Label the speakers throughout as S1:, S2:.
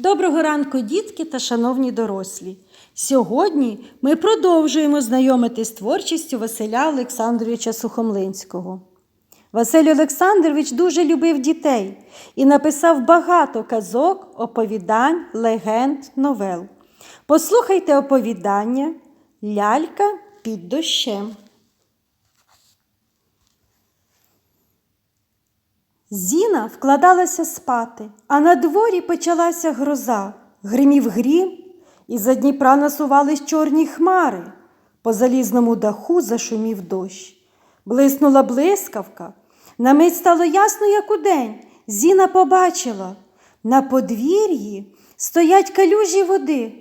S1: Доброго ранку, дітки та шановні дорослі. Сьогодні ми продовжуємо знайомитись з творчістю Василя Олександровича Сухомлинського. Василь Олександрович дуже любив дітей і написав багато казок, оповідань, легенд, новел. Послухайте оповідання Лялька під дощем. Зіна вкладалася спати, а на дворі почалася гроза. Гримів грім, і за Дніпра насувались чорні хмари. По залізному даху зашумів дощ. Блиснула блискавка. На мить стало ясно, як удень. Зіна побачила. На подвір'ї стоять калюжі води.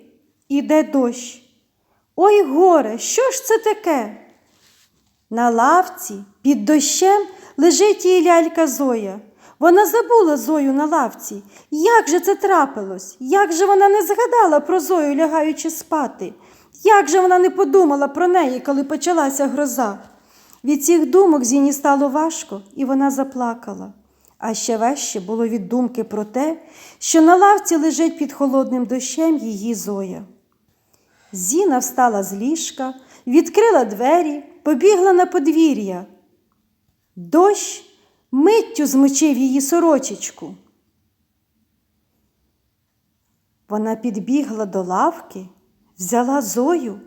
S1: Іде дощ. Ой, горе, що ж це таке? На лавці під дощем лежить її лялька Зоя. Вона забула Зою на лавці. Як же це трапилось? Як же вона не згадала про Зою, лягаючи спати? Як же вона не подумала про неї, коли почалася гроза? Від цих думок Зіні стало важко, і вона заплакала. А ще важче було від думки про те, що на лавці лежить під холодним дощем її Зоя. Зіна встала з ліжка, відкрила двері, побігла на подвір'я. Дощ миттю змочив її сорочечку. Вона підбігла до лавки, взяла Зою,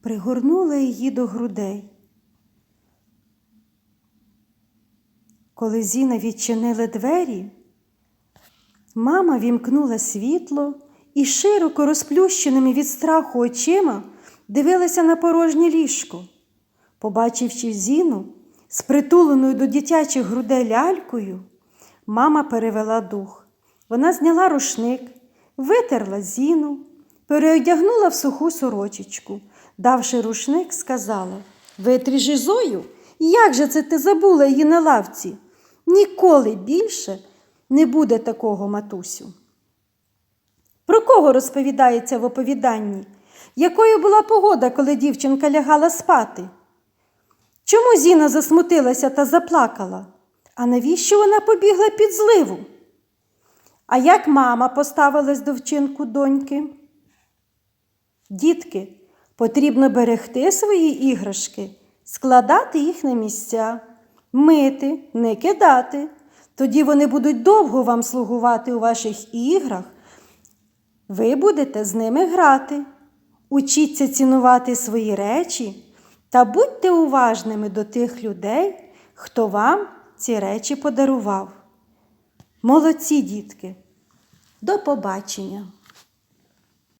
S1: пригорнула її до грудей. Коли Зіна відчинила двері, мама вімкнула світло і широко розплющеними від страху очима дивилася на порожнє ліжко. Побачивши Зіну з притуленою до дитячих грудей лялькою, мама перевела дух. Вона зняла рушник, витерла Зіну, переодягнула в суху сорочечку. Давши рушник, сказала Витріжи Зою, як же це ти забула її на лавці? Ніколи більше не буде такого, матусю. Про кого розповідається в оповіданні? Якою була погода, коли дівчинка лягала спати? Чому Зіна засмутилася та заплакала? А навіщо вона побігла під зливу? А як мама поставилась до вчинку доньки? Дітки, потрібно берегти свої іграшки, складати їх на місця, мити, не кидати. Тоді вони будуть довго вам слугувати у ваших іграх. Ви будете з ними грати. Учіться цінувати свої речі та будьте уважними до тих людей, хто вам ці речі подарував. Молодці, дітки! До побачення!